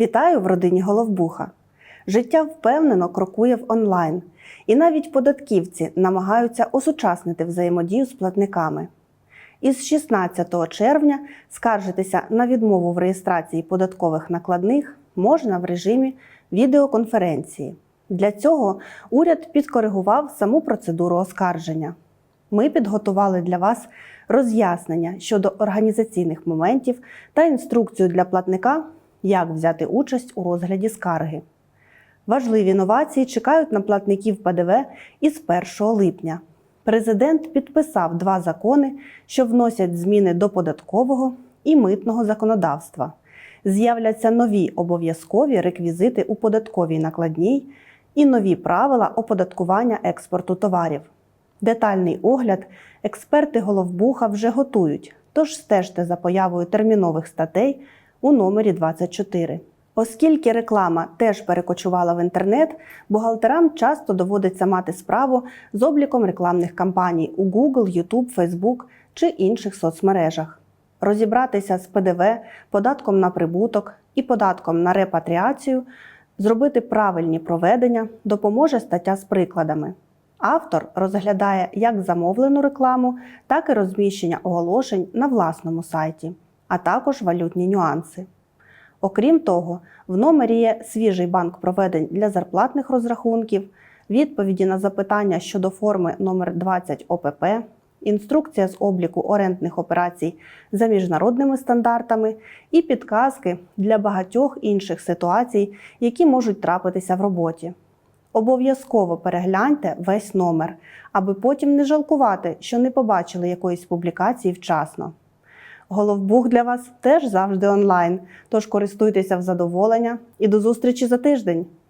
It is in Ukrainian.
Вітаю в родині Головбуха. Життя впевнено крокує в онлайн, і навіть податківці намагаються осучаснити взаємодію з платниками. Із 16 червня скаржитися на відмову в реєстрації податкових накладних можна в режимі відеоконференції. Для цього уряд підкоригував саму процедуру оскарження. Ми підготували для вас роз'яснення щодо організаційних моментів та інструкцію для платника, як взяти участь у розгляді скарги. Важливі новації чекають на платників ПДВ із 1 липня. Президент підписав два закони, що вносять зміни до податкового і митного законодавства. З'являться нові обов'язкові реквізити у податковій накладній і нові правила оподаткування експорту товарів. Детальний огляд експерти Головбуха вже готують, тож стежте за появою термінових статей у номері 24. Оскільки реклама теж перекочувала в інтернет, бухгалтерам часто доводиться мати справу з обліком рекламних кампаній у Google, YouTube, Facebook чи інших соцмережах. Розібратися з ПДВ, податком на прибуток і податком на репатріацію, зробити правильні проведення допоможе стаття з прикладами. Автор розглядає як замовлену рекламу, так і розміщення оголошень на власному сайті, а також валютні нюанси. Окрім того, в номері є свіжий банк проведень для зарплатних розрахунків, відповіді на запитання щодо форми номер 20 ОПП, інструкція з обліку орендних операцій за міжнародними стандартами і підказки для багатьох інших ситуацій, які можуть трапитися в роботі. Обов'язково перегляньте весь номер, аби потім не жалкувати, що не побачили якоїсь публікації вчасно. Головбух для вас теж завжди онлайн, тож користуйтеся в задоволення і до зустрічі за тиждень!